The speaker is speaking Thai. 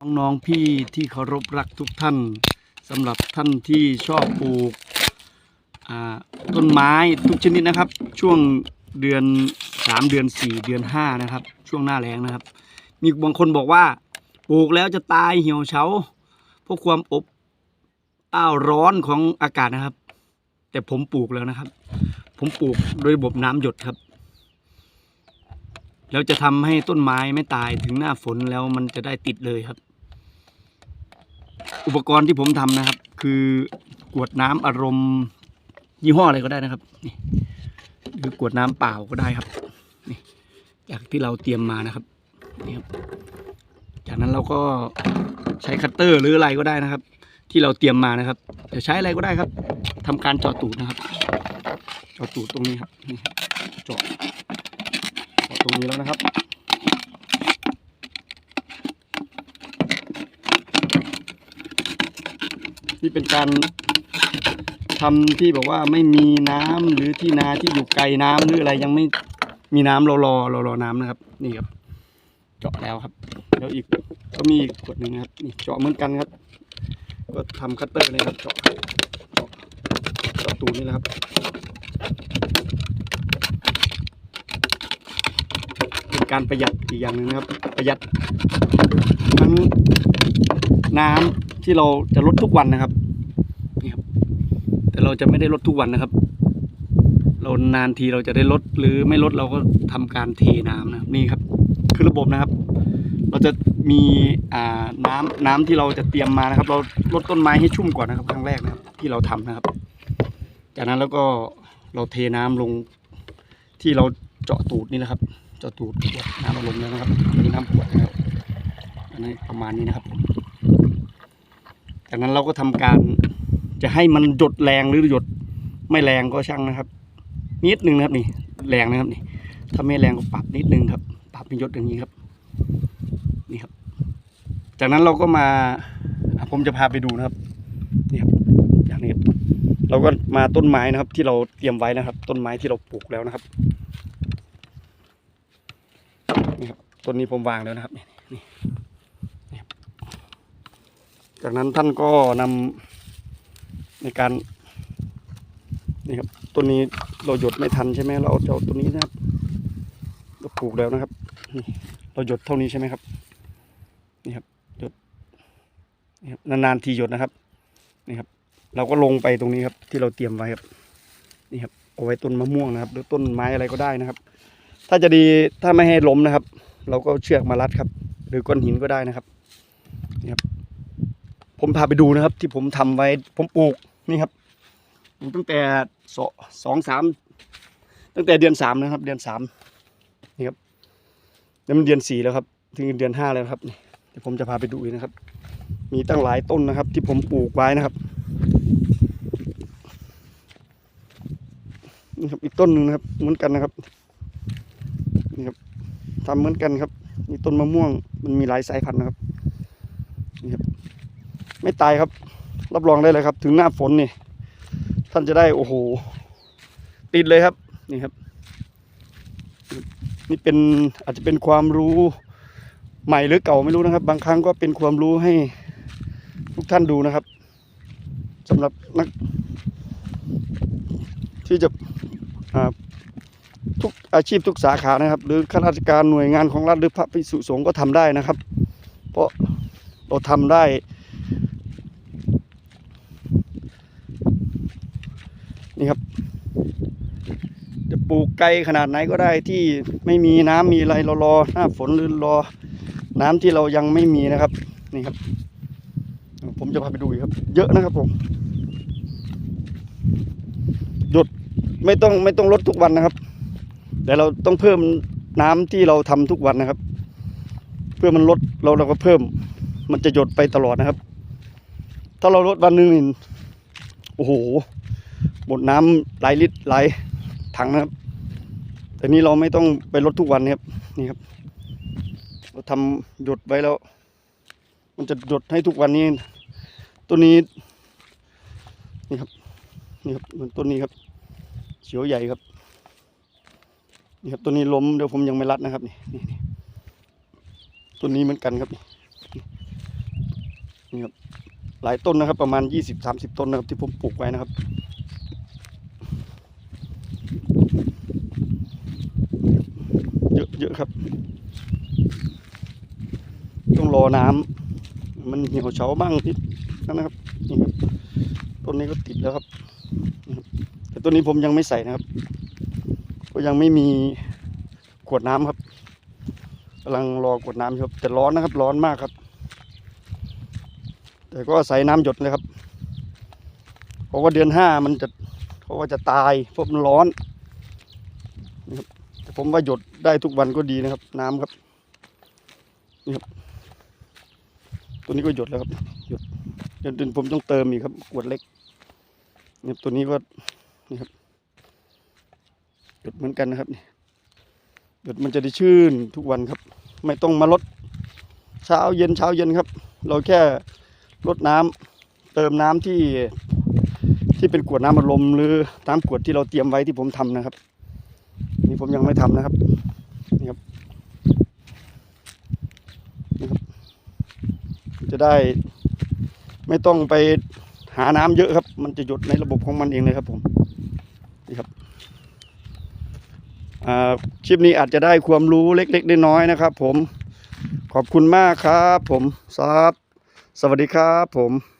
น้องๆพี่ที่เคารพรักทุกท่านสำหรับท่านที่ชอบปลูกต้นไม้ทุกชนิดนะครับ ช่วงเดือนสามเดือนสี่เดือนห้านะครับ ช่วงหน้าแล้งนะครับ มีบางคนบอกว่าปลูกแล้วจะตายเหี่ยวเฉาเพราะความอบอ้าวร้อนของอากาศนะครับ แต่ผมปลูกแล้วนะครับ ผมปลูกโดยระบบน้ำหยดครับแล้วจะทำให้ต้นไม้ไม่ตายถึงหน้าฝนแล้วมันจะได้ติดเลยครับ อุปกรณ์ที่ผมทำนะครับ คือกวดน้ำอารมณ์ยี่ห้ออะไรก็ได้นะครับนี่หรือกวดน้ำเปล่าก็ได้ครับนี่จากที่เราเตรียมมานะครับนี่ครับ จากนั้นเราก็ใช้คัตเตอร์หรืออะไรก็ได้นะครับ ที่เราเตรียมมานะครับจะใช้อะไรก็ได้ครับทำการเจาะตูดนะครับเจาะตูดตรงนี้ครับนี่ครับเจาะเจาะตรงนี้แล้วนะครับ นี่เป็นการทำที่บอกว่าไม่มีน้ำหรือที่นาที่อยู่ไกลน้ำหรืออะไรยังไม่มีน้ำเรารอเรารอน้ำนะครับ นี่ครับ เจาะแล้วครับ แล้วอีกก็มีอีกขวดหนึ่งครับนี่เจาะเหมือนกันครับ ก็ทำคัตเตอร์เลยครับเจาะเจาะเจาะตูนี่แหละครับเป็นการประหยัดอีกอย่างหนึ่งนะครับ ประหยัดทั้งน้ำ ที่เราจะลดทุกวันนะครับนี่ครับ แต่เราจะไม่ได้ลดทุกวันนะครับ เรานานทีเราจะได้ลดหรือไม่ลดเราก็ทำการเทน้ำนะนี่ครับ คือระบบนะครับ เราจะมีอ่าน้ำน้ำที่เราจะเตรียมมานะครับ เราลดต้นไม้ให้ชุ่มก่อนนะครับครั้งแรกนะครับ ที่เราทำนะครับ จากนั้นแล้วก็เราเทน้ำลงที่เราเจาะตูดนี่นะครับ เจาะตูดขวดน้ำอารมณ์แล้วนะครับอันนี้น้ำขวดนะครับอันนี้ประมาณนี้นะครับ จากนั้นเราก็ทำการจะให้มันหยดแรงหรือหยดไม่แรงก็ช่างนะครับ นิดนึงนะครับนี่แรงนะครับนี่ ถ้าไม่แรงก็ปรับนิดนึงครับ ปรับเป็นหยดอย่างนี้ครับ นี่ครับ จากนั้นเราก็มาผมจะพาไปดูนะครับนี่ครับอย่างนี้เราก็มาต้นไม้นะครับ ที่เราเตรียมไว้นะครับ ต้นไม้ที่เราปลูกแล้วนะครับนี่ครับต้นนี้ผมวางแล้วนะครับนี่ จากนั้นท่านก็นำในการนี่ครับต้นนี้เราหยดไม่ทันใช่ไหมเราเอาเจ้าต้นนี้นะครับเราปลูกแล้วนะครับนี่เราหยดเท่านี้ใช่ไหมครับนี่ครับหยดนี่ครับนานๆทีหยดนะครับนี่ครับ เราก็ลงไปตรงนี้ครับ ที่เราเตรียมไว้ครับนี่ครับเอาไว้ต้นมะม่วงนะครับ หรือต้นไม้อะไรก็ได้นะครับ ถ้าจะดีถ้าไม่ให้ล้มนะครับ เราก็เอาเชือกมารัดครับ หรือก้อนหินก็ได้นะครับนี่ครับ ผมพาไปดูนะครับ ที่ผมทำไว้ผมปลูกนี่ครับปลูกตั้งแต่สองสามตั้งแต่เดือนสามนะครับ เดือนสามนี่ครับแล้วมันเดือนสี่แล้วครับ ถึงเดือนห้าแล้วครับนี่เดี๋ยวผมจะพาไปดูนะครับ มีตั้งหลายต้นนะครับ ที่ผมปลูกไว้นะครับนี่ครับอีกต้นหนึ่งนะครับ เหมือนกันนะครับนี่ครับทำเหมือนกันครับมีต้นมะม่วงมันมีหลายสายพันธุ์นะครับนี่ครับ ไม่ตายครับ รับรองได้เลยครับ ถึงหน้าฝนนี่ ท่านจะได้โอ้โห ติดเลยครับ นี่ครับ นี่เป็นอาจจะเป็นความรู้ใหม่หรือเก่าไม่รู้นะครับ บางครั้งก็เป็นความรู้ให้ทุกท่านดูนะครับสำหรับนัก ที่จะทุกอาชีพทุกสาขานะครับ หรือข้าราชการหน่วยงานของรัฐหรือพระภิกษุสงฆ์ก็ทำได้นะครับ เพราะเราทำได้ นี่ครับ จะปลูกไกลขนาดไหนก็ได้ที่ไม่มีน้ำมีอะไรเรารอหน้าฝนหรือรอ น้ำที่เรายังไม่มีนะครับ นี่ครับ ผมจะพาไปดูครับ เยอะนะครับผมหยดไม่ต้องไม่ต้องลดทุกวันนะครับ แต่เราต้องเพิ่มน้ำที่เราทำทุกวันนะครับ เพื่อมันลดเราเราก็เพิ่ม มันจะหยดไปตลอดนะครับ ถ้าเราลดวันหนึ่งโอ้โห หมดน้ำหลายลิตรหลายถังนะครับ แต่นี้เราไม่ต้องไปลดทุกวันนะครับนี่ครับ เราทำหยดไว้แล้ว มันจะหยดให้ทุกวันนี้ ตัวนี้ นี่ครับนี่ครับเหมือนต้นนี้ครับเขียวใหญ่ครับนี่ครับตัวนี้ล้มเดี๋ยวผมยังไม่รัดนะครับนี่นี่ต้นนี้เหมือนกันครับนี่นี่ครับหลายต้นนะครับ ประมาณยี่สิบสามสิบต้นนะครับ ที่ผมปลูกไว้นะครับ เยอะครับ ต้องรอน้ำมันเหี่ยวเฉาบ้างนิดนะครับนี่ครับต้นนี้ก็ติดแล้วครับ แต่ต้นนี้ผมยังไม่ใส่นะครับก็ยังไม่มีขวดน้ำครับกำลังรอกวดน้ำอยู่ครับ แต่ร้อนนะครับ ร้อนมากครับ แต่ก็ใส่น้ำหยดเลยครับ เพราะว่าเดือนห้ามันจะเพราะว่าจะตายเพราะมันร้อน ผมว่าหยดได้ทุกวันก็ดีนะครับ น้ำครับนี่ครับ ตัวนี้ก็หยดแล้วครับหยดเดือนผมต้องเติมอีกครับขวดเล็กนี่ครับตัวนี้ก็นี่ครับหยดเหมือนกันนะครับนี่หยดมันจะได้ชื่นทุกวันครับ ไม่ต้องมาลดเช้าเย็นเช้าเย็นครับ เราแค่ลดน้ำเติมน้ำที่ที่เป็นขวดน้ำอัดลมหรือน้ำขวดที่เราเตรียมไว้ที่ผมทำนะครับ นี่ผมยังไม่ทำนะครับนี่ครับนี่ครับ จะได้ไม่ต้องไปหาน้ำเยอะครับ มันจะหยดในระบบของมันเองเลยครับผมนี่ครับอ่าคลิปนี้อาจจะได้ความรู้เล็กๆน้อยๆนะครับ ผมขอบคุณมากครับ ผมซับสวัสดีครับผม